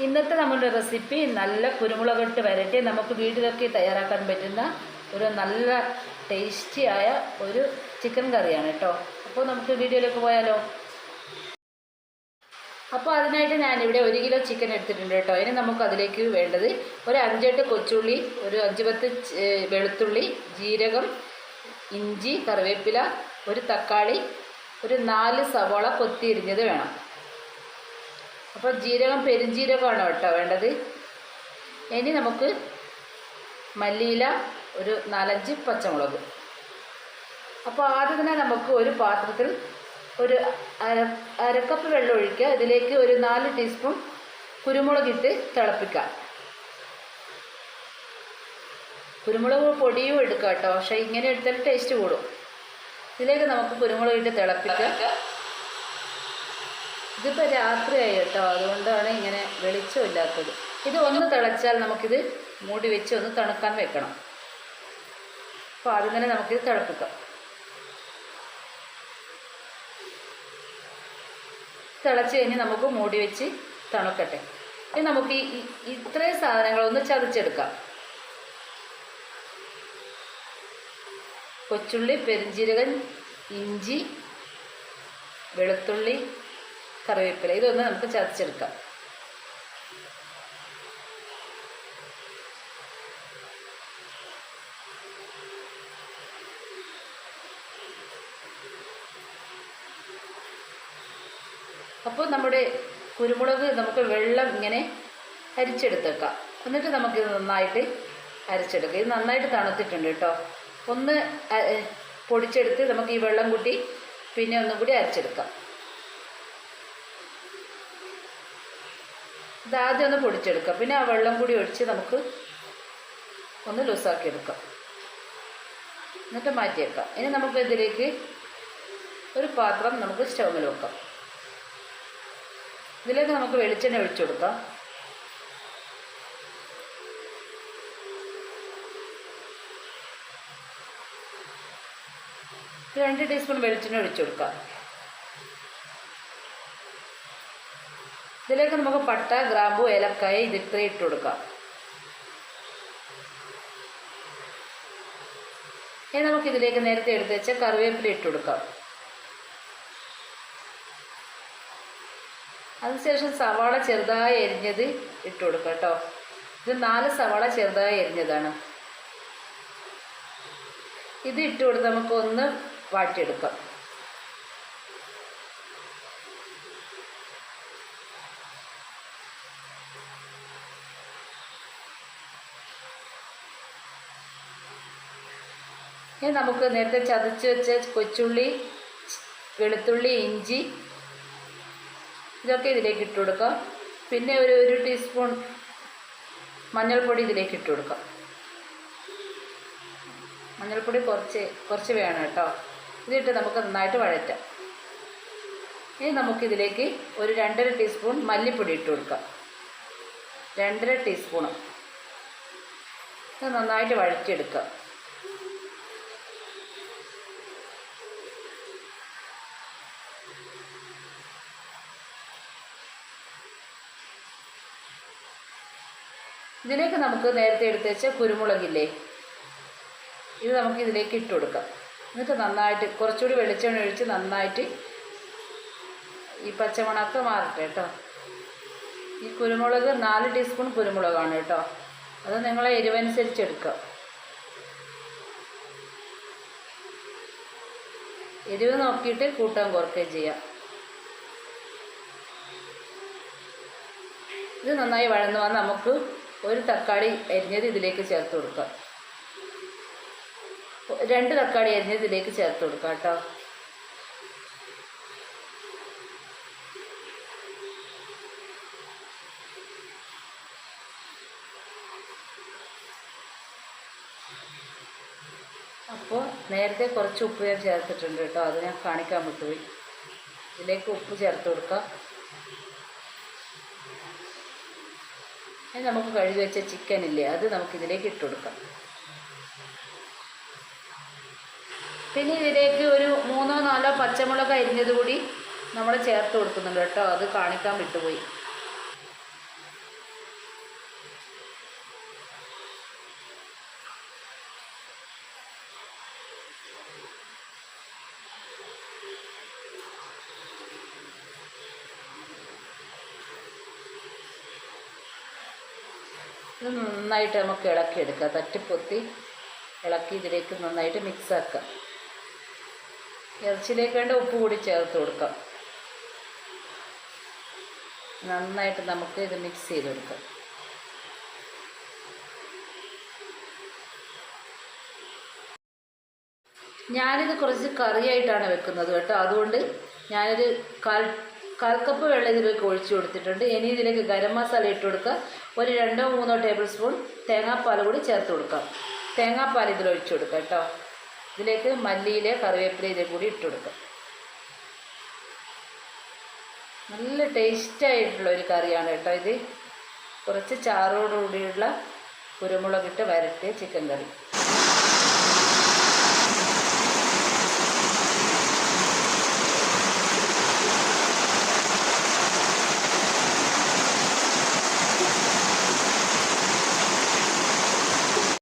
ഇന്നത്തെ നമ്മുടെ റെസിപ്പി നല്ല കുരുമുളകിട്ട് വരട്ടി. നമുക്ക് വീട്ടിലൊക്കെ തയ്യാറാക്കാൻ പറ്റുന്ന ഒരു നല്ല ടേസ്റ്റിയായ ഒരു ചിക്കൻ കറിയാണ് കേട്ടോ. അപ്പോൾ നമുക്ക് വീഡിയോയിലേക്ക് പോയാലോ? അപ്പോൾ അതിനായിട്ട് ഞാനിവിടെ ഒരു കിലോ ചിക്കൻ എടുത്തിട്ടുണ്ട് കേട്ടോ. ഇനി നമുക്ക് അതിലേക്ക് വേണ്ടത് ഒരു അഞ്ചെട്ട് കൊച്ചുള്ളി ഒരു അഞ്ച് പത്ത് വെളുത്തുള്ളി ജീരകം ഇഞ്ചി കറിവേപ്പില ഒരു തക്കാളി ഒരു നാല് സവോള കൊത്തിയിരിഞ്ഞത് വേണം. അപ്പോൾ ജീരകം പെരുംജീരകമാണ് കേട്ടോ വേണ്ടത്. ഇനി നമുക്ക് മല്ലിയില ഒരു നാലഞ്ച് പച്ചമുളക്. അപ്പോൾ ആദ്യം തന്നെ നമുക്ക് ഒരു പാത്രത്തിൽ ഒരു അര അരക്കപ്പ് വെള്ളം ഒഴിക്കുക. ഇതിലേക്ക് ഒരു നാല് ടീസ്പൂൺ കുരുമുളകിട്ട് തിളപ്പിക്കാം കുരുമുളക് പൊടിയും എടുക്കാം കേട്ടോ. പക്ഷേ ഇങ്ങനെ എടുത്താൽ ടേസ്റ്റ് കൂടും. ഇതിലേക്ക് നമുക്ക് കുരുമുളക് ഇട്ട് തിളപ്പിക്കാം ഇതിപ്പോൾ രാത്രിയായി കേട്ടോ. അതുകൊണ്ടാണ് ഇങ്ങനെ വെളിച്ചമില്ലാത്തത് ഇത് ഒന്ന് തിളച്ചാൽ നമുക്കിത് മൂടി വെച്ച് ഒന്ന് തണുക്കാൻ വെക്കണം. അപ്പോൾ ആദ്യം തന്നെ നമുക്കിത് തിളപ്പിക്കാം. തിളച്ച് കഴിഞ്ഞ് നമുക്ക് മൂടി വെച്ച് തണുക്കട്ടെ. ഇനി നമുക്ക് ഈ ഇത്രയും സാധനങ്ങളൊന്ന് ചതച്ചെടുക്കാം. കൊച്ചുള്ളി പെരിഞ്ജീരകൻ ഇഞ്ചി വെളുത്തുള്ളി കറിവേപ്പില. ഇതൊന്ന് നമുക്ക് ചതച്ചെടുക്കാം. അപ്പോൾ നമ്മുടെ കുരുമുളക് നമുക്ക് വെള്ളം ഇങ്ങനെ അരിച്ചെടുത്തേക്കാം. എന്നിട്ട് നമുക്കിത് നന്നായിട്ട് അരച്ചെടുക്കാം. ഇത് നന്നായിട്ട് തണുത്തിട്ടുണ്ട് കേട്ടോ. ഒന്ന് പൊടിച്ചെടുത്ത് നമുക്ക് ഈ വെള്ളം കൂട്ടി പിന്നെ ഒന്നും കൂടി അരച്ചെടുക്കാം. ഇത് ആദ്യം ഒന്ന് പൊടിച്ചെടുക്കാം. പിന്നെ ആ വെള്ളം കൂടി ഒഴിച്ച് നമുക്ക് ഒന്ന് ലൂസാക്കി എടുക്കാം. എന്നിട്ട് മാറ്റിയേക്കാം. ഇനി നമുക്ക് ഇതിലേക്ക് ഒരു പാത്രം നമുക്ക് സ്റ്റൗവിൽ വെക്കാം. ഇതിലേക്ക് നമുക്ക് വെളിച്ചെണ്ണ ഒഴിച്ചു കൊടുക്കാം. രണ്ട് ടീസ്പൂൺ വെളിച്ചെണ്ണ ഒഴിച്ചു കൊടുക്കാം. ഇതിലേക്ക് നമുക്ക് പട്ട ഗ്രാമ്പു ഏലക്കായ ഇത് ഇത്രയും ഇട്ട് കൊടുക്കാം. ഇനി നമുക്ക് ഇതിലേക്ക് നേരത്തെ എടുത്ത് വെച്ച കറിവേപ്പില ഇട്ട് കൊടുക്കാം. അതിനുശേഷം സവാള ചെറുതായി എരിഞ്ഞത് ഇട്ട് കൊടുക്കാം കേട്ടോ. ഇത് നാല് സവാള ചെറുതായി എരിഞ്ഞതാണ് ഇത് ഇട്ട് കൊടുത്ത് നമുക്ക് ഒന്ന് വാട്ടിയെടുക്കാം. ഇനി നമുക്ക് നേരത്തെ ചതച്ച് വെച്ച കൊച്ചുള്ളി വെളുത്തുള്ളി ഇഞ്ചി ഇതൊക്കെ ഇതിലേക്ക് ഇട്ട് കൊടുക്കാം. പിന്നെ ഒരു ഒരു ടീസ്പൂൺ മഞ്ഞൾപ്പൊടി ഇതിലേക്ക് ഇട്ട് കൊടുക്കാം. മഞ്ഞൾപ്പൊടി കുറച്ച് കുറച്ച് വേണം കേട്ടോ. ഇതിട്ട് നമുക്ക് നന്നായിട്ട് വഴറ്റാം. ഇനി നമുക്കിതിലേക്ക് ഒരു രണ്ടര ടീസ്പൂൺ മല്ലിപ്പൊടി ഇട്ട് കൊടുക്കാം. രണ്ടര ടീസ്പൂണ് ഇത് നന്നായിട്ട് വഴറ്റിയെടുക്കാം. ഇതിലേക്ക് നമുക്ക് നേരത്തെ എടുത്ത് വെച്ച കുരുമുളകില്ലേ? ഇത് നമുക്ക് ഇതിലേക്ക് ഇട്ട് കൊടുക്കാം. എന്നിട്ട് നന്നായിട്ട് കുറച്ചുകൂടി വെളിച്ചെണ്ണ ഒഴിച്ച് നന്നായിട്ട് ഈ പച്ചമണക്ക് മാറട്ടെ കേട്ടോ. ഈ കുരുമുളക് നാല് ടീസ്പൂൺ കുരുമുളകാണ് കേട്ടോ. അത് നിങ്ങളെ എരിവനുസരിച്ച് എടുക്കുക എരിവ് നോക്കിയിട്ട് കൂട്ടാൻ കുറയ്ക്കുകയും ചെയ്യാം. ഇത് നന്നായി വഴന്നു വന്ന് നമുക്ക് ഒരു തക്കാളി അരിഞ്ഞത് ഇതിലേക്ക് ചേർത്ത് കൊടുക്കാം. രണ്ട് തക്കാളി അരിഞ്ഞത് ഇതിലേക്ക് ചേർത്ത് കൊടുക്കാം കേട്ടോ. അപ്പോൾ നേരത്തെ കുറച്ച് ഉപ്പ് ഞാൻ ചേർത്തിട്ടുണ്ട് കേട്ടോ. അത് ഞാൻ കാണിക്കാൻ വിട്ടുപോയി. ഇതിലേക്ക് ഉപ്പ് ചേർത്ത് കൊടുക്കാം. ഇനി നമുക്ക് കഴുകി വെച്ച ചിക്കൻ ഇല്ലേ അത് നമുക്ക് ഇതിലേക്ക് ഇട്ട് കൊടുക്കാം. പിന്നെ ഇതിലേക്ക് ഒരു മൂന്നോ നാലോ പച്ചമുളക് അരിഞ്ഞത് കൂടി നമ്മൾ ചേർത്ത് കൊടുക്കുന്നുണ്ട് കേട്ടോ. അത് കാണിക്കാൻ വിട്ടുപോയി. ഇത് നന്നായിട്ട് നമുക്ക് ഇളക്കിയെടുക്കാം. തട്ടിപ്പൊത്തി ഇളക്കി ഇതിലേക്ക് നന്നായിട്ട് മിക്സ് ആക്കാം. ഇറച്ചിയിലേക്ക് വേണ്ട ഉപ്പ് കൂടി ചേർത്ത് കൊടുക്കാം. നന്നായിട്ട് നമുക്ക് ഇത് മിക്സ് ചെയ്ത് കൊടുക്കാം ഞാനിത് കുറച്ച് കറിയായിട്ടാണ് വെക്കുന്നത് കേട്ടോ. അതുകൊണ്ട് ഞാനൊരു കാൽ കാൽ കപ്പ് വെള്ളം ഇതിലേക്ക് ഒഴിച്ചു കൊടുത്തിട്ടുണ്ട്. ഇനി ഇതിലേക്ക് ഗരം മസാല ഇട്ട് കൊടുക്കുക. ഒരു രണ്ടോ മൂന്നോ ടേബിൾ സ്പൂൺ തേങ്ങാപ്പാൽ കൂടി ചേർത്ത് കൊടുക്കാം തേങ്ങാപ്പാൽ ഇതിൽ ഒഴിച്ചു കൊടുക്കാം കേട്ടോ. ഇതിലേക്ക് മല്ലിയിലെ കറിവേപ്പില ഇതിൽ കൂടി ഇട്ട് കൊടുക്കുക. നല്ല ടേസ്റ്റായിട്ടുള്ള ഒരു കറിയാണ് കേട്ടോ ഇത്. കുറച്ച് ചാറോടുകൂടിയുള്ള കുരുമുളകിട്ട് വരട്ടിയ ചിക്കൻ കറി.